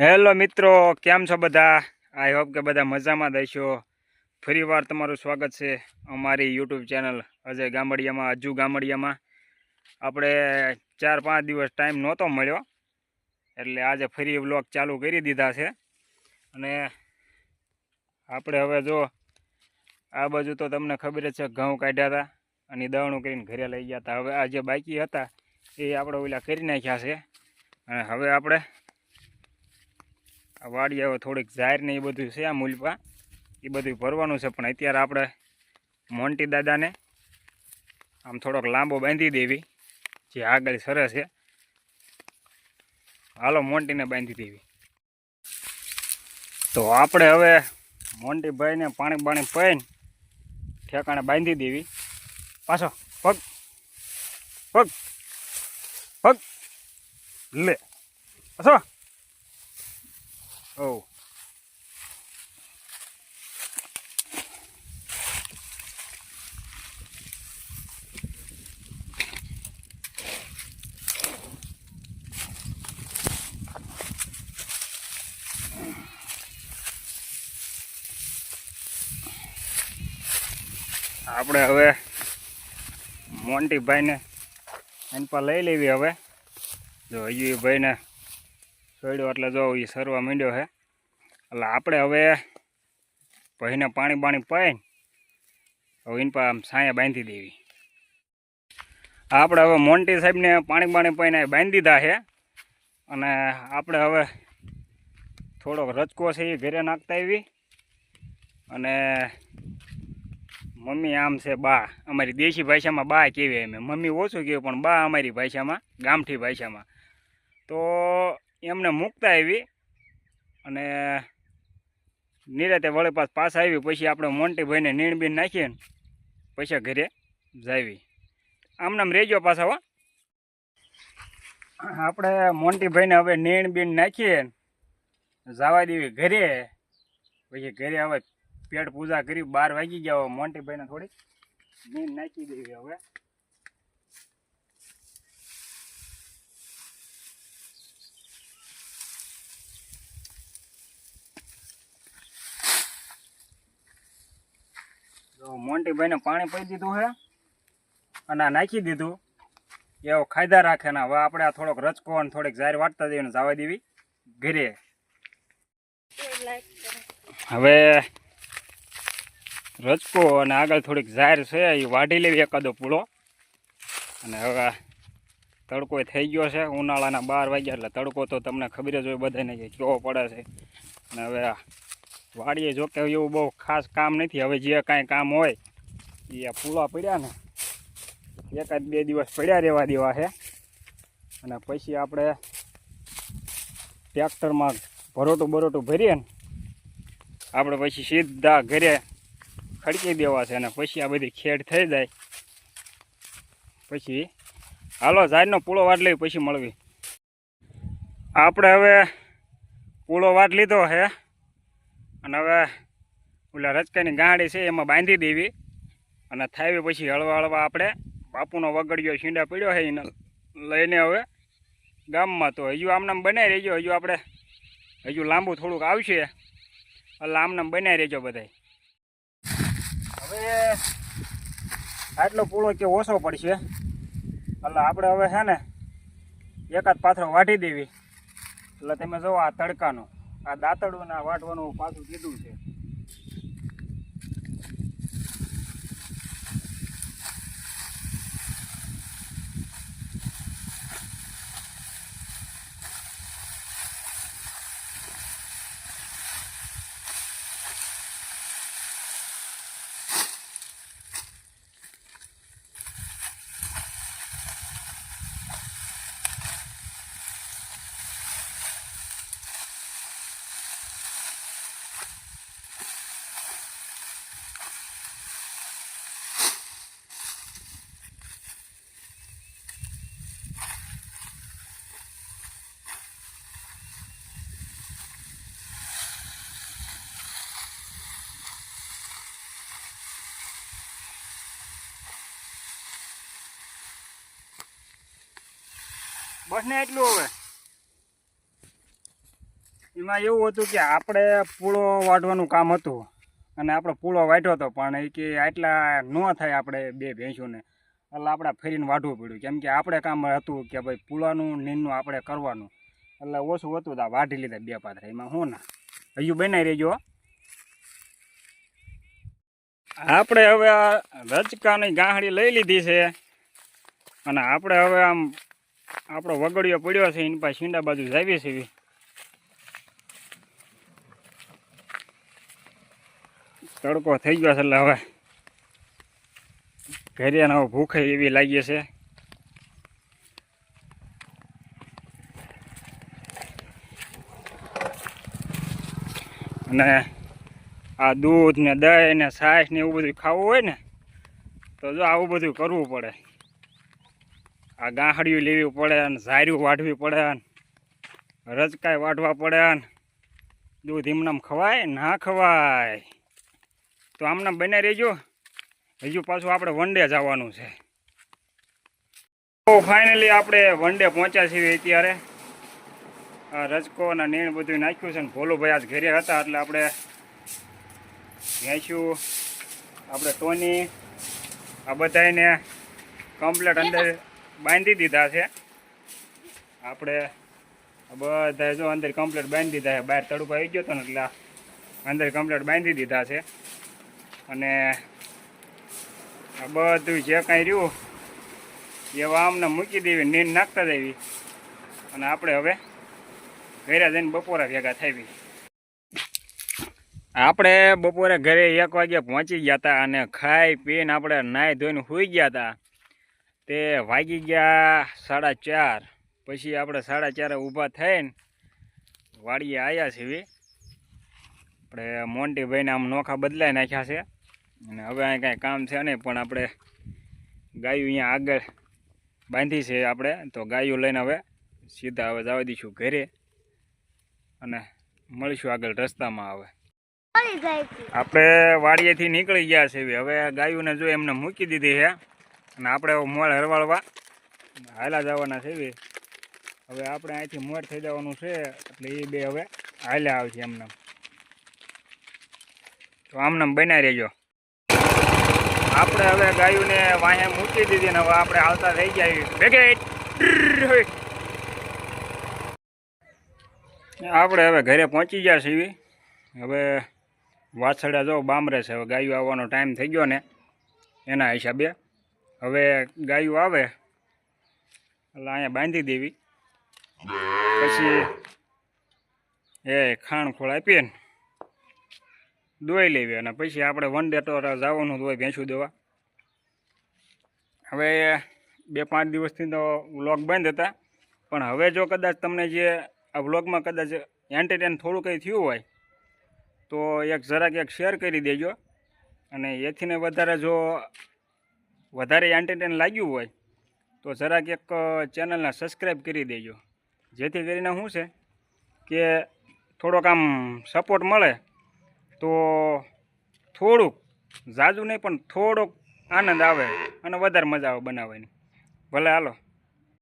Hello મિત્રો, કેમ છો બધા? આઈ હોપ કે બધા મજામાં દઈશો ફરી વાર તમારું સ્વાગત છે અમારી યુટ્યુબ ચેનલ અજય ગામડિયામાં, અજુ ગામડિયામાં. આપણે ચાર પાંચ દિવસ ટાઈમ નહોતો મળ્યો, એટલે આજે ફરી વ્લોગ ચાલુ કરી દીધા છે. અને આપણે હવે જો, આ બાજુ તો તમને ખબર છે, ઘઉં કાઢ્યા હતા અને દવાણું કરીને ઘરે લઈ ગયા હતા. હવે આ જે બાકી હતા, એ આપણે ઓલા કરી નાખ્યા છે. અને હવે આપણે આ વાડિયાઓ થોડીક જાહેર ને એ બધું છે, આ મૂલપા એ બધું ભરવાનું છે, પણ અત્યારે આપણે મોન્ટી દાદાને આમ થોડોક લાંબો બાંધી દેવી. જે આગળ સરસ છે. હાલો મોન્ટીને બાંધી દેવી. તો આપણે હવે મોન્ટીભાઈને પાણી બાણી પીને ઠેકાણે બાંધી દેવી. પાછો, પગ પગ પગ, લે. પાછો. ઓ આપણે હવે મોન્ટીભાઈને એની પર લઈ લેવી હવે જો હજુ એ ભાઈને છોડ્યો એટલે જો એ સરવા માંડ્યો છે એટલે આપણે હવે ભાઈને પાણી બાણી પાઈને હવે એને આમ છાંયા બાંધી દેવી. આપણે હવે મોન્ટી સાહેબને પાણી બાણી પાઈને બાંધી દીધા છે અને આપણે હવે થોડોક રચકો છે એ ઘરે નાખતા આવી અને મમ્મી આમ છે બા. અમારી દેશી ભાષામાં બા કહેવાય અમે મમ્મી ઓછું કહેવાય, પણ બા અમારી ભાષામાં, ગામઠી ભાષામાં. તો એમને મૂકતા આવી અને નિરાતે વળી પાસ પાસ આવી, પછી આપણે મોન્ટી ભાઈને નીણબીન નાખીએ પછી ઘરે જાવી આમ નામ રહેજો પાછા હો. આપણે મોન્ટી ભાઈને હવે નીણબીન નાખીએ જવા દેવી ઘરે. પછી ઘરે હવે પેટ પૂજા કરી, બાર વાગી ગયા મોન્ટી ભાઈને થોડીક નીણ નાખી દેવી હવે. મોન્ટીભાઈને પાણી પી દીધું છે અને આ નાખી દીધું. એવો ખાયદા રાખે ને હવે આપણે આ થોડોક રચકો અને થોડીક જાહેર વાટતા દઈએ ને જવા દેવી ઘરે. હવે રચકો અને આગળ થોડીક જાહેર છે, એ વાઢી લેવી એકાદો પૂળો. અને હવે તડકો થઈ ગયો છે, ઉનાળાના બાર વાગ્યા એટલે તડકો તો તમને ખબર જ હોય બધાને કે કેવો પડે છે. અને હવે વાડીએ જો કે એવું બહુ ખાસ કામ નથી. હવે જે કાંઈ કામ હોય, એ પૂળા પડ્યા ને એકાદ બે દિવસ પડ્યા રહેવા દેવા છે અને પછી આપણે ટ્રેક્ટરમાં ભરોટું બરોટું ભરીએ ને, આપણે પછી સીધા ઘરે ખડકી દેવા છે અને પછી આ બધી ખેડ થઈ જાય. પછી હાલો, ઝાડનો પૂળો વાટ લઈ પછી મળવી. આપણે હવે પૂળો વાટ લીધો છે અને હવે ઓલા રચકાની ગાંડી છે, એમાં બાંધી દેવી. અને થાવી પછી હળવા હળવા આપણે બાપુનો વગડિયો છીંડા પડ્યો છે, એને લઈને હવે ગામમાં તો હજુ આમનામ બનાવી રહેજો, હજુ આપણે હજુ લાંબુ થોડુંક આવશે. એટલે આમનામ બનાવી રહેજો બધાય. હવે આટલો પૂળો કે ઓછો પડશે. એટલે આપણે હવે છે ને એકાદ પાથરો વાઢી દેવી. એટલે તમે જુઓ આ તડકાનો. આ દાંતડું વાટવાનું પાછું કીધું છે. બસ ને એટલું હવે. એમાં એવું હતું કે આપણે પૂળો વાટવાનું કામ હતું અને આપણે પૂળો વાટ્યો હતો પણ એ કે આટલા ન થાય આપણે બે ભેંસોને. એટલે આપણે ફેરીને વાઢવું પડ્યું. કેમ કે આપણે કામ હતું કે ભાઈ પૂળાનું નીંદનું આપણે કરવાનું. એટલે ઓછું હતું તો વાઢી લીધા બે પાથરા. એમાં હું ના? હજુ બનાવી રહેજો આપણે હવે આ રચકાની ગાંહડી લઈ લીધી છે. અને આપણે હવે આમ આપણો વગડિયો પડ્યો છે, એની પાસે શીંડા બાજુ જાવીએ છીએ. તડકો થઈ ગયો છે એટલે હવે ઘરે અને હવે ભૂખે એવી લાગી છે. અને આ દૂધ ને દહીં ને છાશ ને એવું બધું ખાવું હોય ને, તો જો આવું બધું કરવું પડે. આ ગાંહડિયું લેવી પડે અને ઝાર્યું વાઢવી પડે રજકાય વાઢવા પડે દૂધ એમનામ ખવાય ના ખવાય. તો આમનામ બને રહેજો. હજુ પાછું આપણે વનડે જવાનું છે. તો ફાઇનલી આપણે વનડે પહોંચ્યા છીએ અત્યારે. આ રજકો અને નીણ બધું નાખ્યું છે ને ભોલુભાઈ આજ ઘરે હતા એટલે આપણે ભેંસ્યું આપણે ટોની આ બધાને કમ્પ્લેટ અંદર બાંધી દીધા છે. આપણે બધા જો અંદર કમ્પ્લેટ બાંધી દીધા છે. બહાર તડકો આવી ગયો હતો ને એટલે અંદર કમ્પ્લેટ બાંધી દીધા છે. અને આ બધું જે કાંઈ રહ્યું એવા વામને મૂકી દેવી નીંદ નાખતા દેવી. અને આપણે હવે ઘરે જઈને બપોરા ભેગા થઈ આપણે બપોરે ઘરે એક વાગે પહોંચી ગયા હતા અને ખાઈ પીને આપણે નાહી ધોઈને સૂઈ ગયા હતા તે વાગી ગયા સાડા ચાર. પછી આપણે સાડા ચારે ઊભા થઈને વાડીએ આવ્યા છીએ. આપણે મોન્ટીભાઈને આમ નોખા બદલાઈ નાખ્યા છે. અને હવે અહીં કાંઈ કામ છે નહીં પણ આપણે ગાયું અહીંયા આગળ બાંધી છે આપણે. તો ગાયું લઈને હવે સીધા હવે જવા દઈશું ઘરે. અને મળીશું આગળ રસ્તામાં હવે. આપણે વાડીએથી નીકળી ગયા છે હવે ગાયોને જો એમને મૂકી દીધી છે. અને આપણે મોડ મોળ હરવાળવા હાલા જવાના છે હવે આપણે અહીંથી મોડ થઈ જવાનું છે, એટલે એ બે હવે હાલ્યા આવશે એમને. તો આમને બનાવી રહેજો. આપણે હવે ગાયોને વાહે મૂકી દીધી ને હવે આપણે હાલતા થઈ ગયા ભેગે. આપણે હવે ઘરે પહોંચી ગયા છીએ હવે વાછડા જો બામરે છે, હવે ગાયું આવવાનો ટાઈમ થઈ ગયો ને. એના હિસાબે હવે ગાયું આવે, એટલે અહીંયા બાંધી દેવી. પછી એ ખાણ ખોળ આપીએ ને, દોઈ લેવી અને પછી આપણે વન ડે તો જવાનું હોય ભેંસું દેવા. હવે બે પાંચ દિવસથી તો વ્લોગ બંધ હતા, પણ હવે જો કદાચ તમને જે આ વ્લોગમાં કદાચ એન્ટરટેન થોડું કંઈ થયું હોય, તો એક જરાક એક શેર કરી દેજો. અને એથીને વધારે જો વધારે એન્ટરટેન લાગ્યું હોય, તો જરાક એક ચેનલને સબસ્ક્રાઈબ કરી દેજો. જેથી કરીને શું છે કે થોડોક આમ સપોર્ટ મળે, તો થોડુંક ઝાઝું નહીં પણ થોડોક આનંદ આવે અને વધારે મજા આવે બનાવવાની. ભલે હાલો.